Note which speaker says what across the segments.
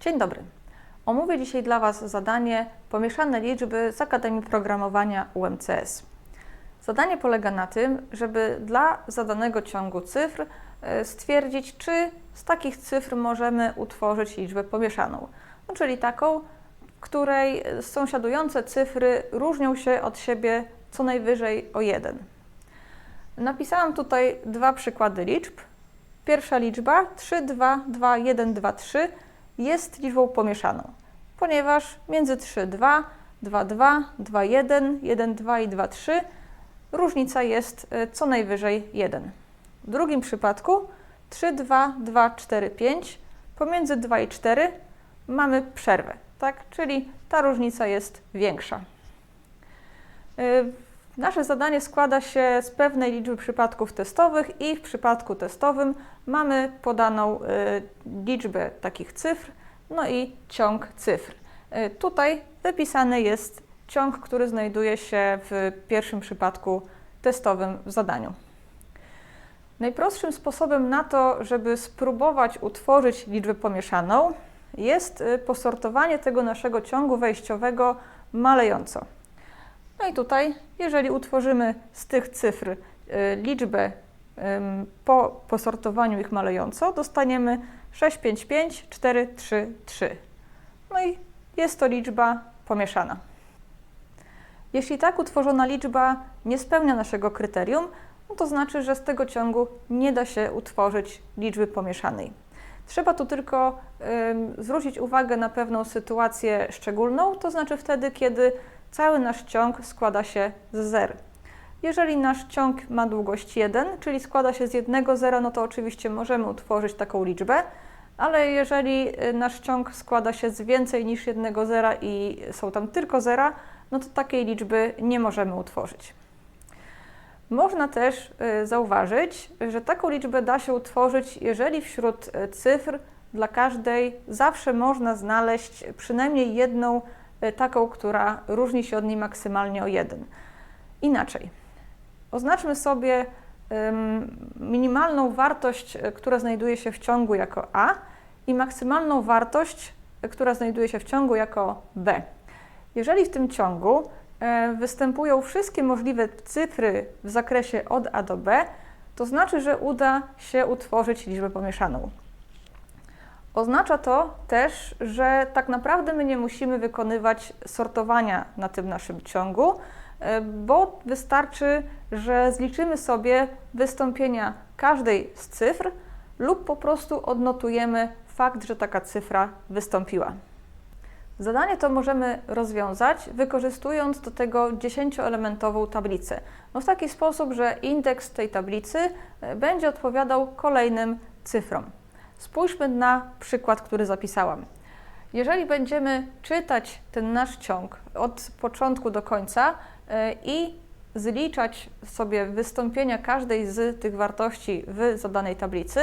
Speaker 1: Dzień dobry. Omówię dzisiaj dla Was zadanie Pomieszane liczby z Akademii Programowania UMCS. Zadanie polega na tym, żeby dla zadanego ciągu cyfr e, stwierdzić, czy z takich cyfr możemy utworzyć liczbę pomieszaną, no, czyli taką, której sąsiadujące cyfry różnią się od siebie co najwyżej o 1. Napisałam tutaj dwa przykłady liczb. Pierwsza liczba 3, 2, 2, 1, 2, 3 jest liczbą pomieszaną, ponieważ między 3, 2, 2, 2, 2, 1, 1, 2 i 2, 3 różnica jest e, co najwyżej 1. W drugim przypadku 3, 2, 2, 4, 5 pomiędzy 2 i 4 mamy przerwę, tak? czyli ta różnica jest większa. Nasze zadanie składa się z pewnej liczby przypadków testowych i w przypadku testowym mamy podaną y, liczbę takich cyfr, no i ciąg cyfr. Y, tutaj wypisany jest ciąg, który znajduje się w pierwszym przypadku testowym w zadaniu. Najprostszym sposobem na to, żeby spróbować utworzyć liczbę pomieszaną, jest y, posortowanie tego naszego ciągu wejściowego malejąco. No i tutaj, jeżeli utworzymy z tych cyfr y, liczbę po posortowaniu ich malejąco, dostaniemy 655, 4, 3, 3. No i jest to liczba pomieszana. Jeśli tak utworzona liczba nie spełnia naszego kryterium, no to znaczy, że z tego ciągu nie da się utworzyć liczby pomieszanej. Trzeba tu tylko y, zwrócić uwagę na pewną sytuację szczególną, to znaczy wtedy, kiedy cały nasz ciąg składa się z zer. Jeżeli nasz ciąg ma długość 1, czyli składa się z jednego zera, no to oczywiście możemy utworzyć taką liczbę, ale jeżeli y, nasz ciąg składa się z więcej niż jednego zera i są tam tylko zera, no to takiej liczby nie możemy utworzyć. Można też y, zauważyć, że taką liczbę da się utworzyć, jeżeli wśród y, cyfr dla każdej zawsze można znaleźć przynajmniej jedną taką, która różni się od niej maksymalnie o 1. Inaczej, oznaczmy sobie minimalną wartość, y, która znajduje się w ciągu jako A i maksymalną wartość, y, która znajduje się w ciągu jako B. Jeżeli w tym ciągu występują wszystkie możliwe cyfry w zakresie od A do B, to znaczy, że uda się utworzyć liczbę pomieszaną. Oznacza to też, że tak naprawdę my nie musimy wykonywać sortowania na tym naszym ciągu, e, bo wystarczy, że zliczymy sobie wystąpienia każdej z cyfr lub po prostu odnotujemy fakt, że taka cyfra wystąpiła. Zadanie to możemy rozwiązać wykorzystując do tego 10-elementową tablicę. No w taki sposób, że indeks tej tablicy e, będzie odpowiadał kolejnym cyfrom. Spójrzmy na przykład, który zapisałam. Jeżeli będziemy czytać ten nasz ciąg od początku do końca e, i zliczać sobie wystąpienia każdej z tych wartości w zadanej tablicy,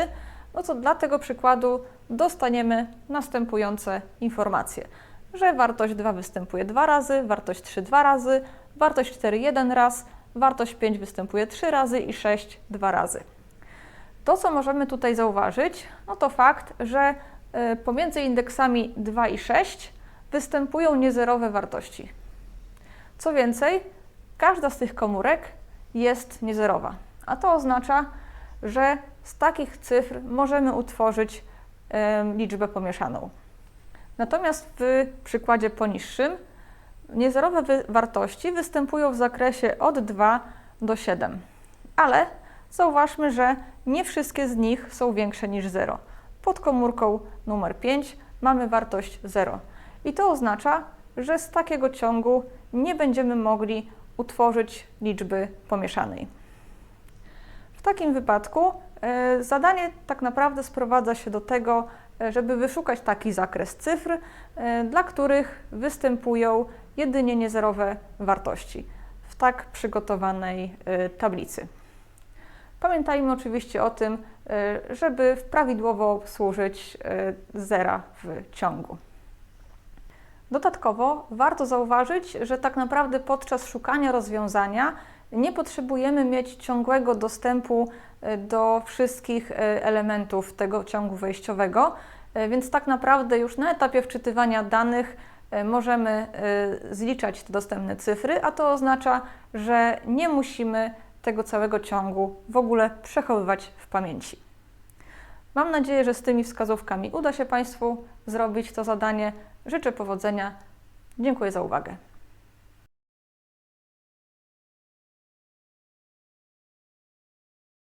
Speaker 1: no to dla tego przykładu dostaniemy następujące informacje, że wartość 2 występuje dwa razy, wartość 3 dwa razy, wartość 4 jeden raz, wartość 5 występuje 3 razy i 6 dwa razy. To, co możemy tutaj zauważyć, no to fakt, że e, pomiędzy indeksami 2 i 6 występują niezerowe wartości. Co więcej, każda z tych komórek jest niezerowa, a to oznacza, że z takich cyfr możemy utworzyć liczbę pomieszaną. Natomiast w przykładzie poniższym niezerowe wartości występują w zakresie od 2 do 7, ale Zauważmy, że nie wszystkie z nich są większe niż 0. Pod komórką numer 5 mamy wartość 0. I to oznacza, że z takiego ciągu nie będziemy mogli utworzyć liczby pomieszanej. W takim wypadku e, zadanie tak naprawdę sprowadza się do tego, e, żeby wyszukać taki zakres cyfr, e, dla których występują jedynie niezerowe wartości w tak przygotowanej tablicy. Pamiętajmy oczywiście o tym, e, żeby prawidłowo służyć e, zera w ciągu. Dodatkowo warto zauważyć, że tak naprawdę podczas szukania rozwiązania nie potrzebujemy mieć ciągłego dostępu e, do wszystkich elementów tego ciągu wejściowego, Więc tak naprawdę już na etapie wczytywania danych możemy zliczać te dostępne cyfry, a to oznacza, że nie musimy tego całego ciągu w ogóle przechowywać w pamięci. Mam nadzieję, że z tymi wskazówkami uda się Państwu zrobić to zadanie. Życzę powodzenia. Dziękuję za uwagę.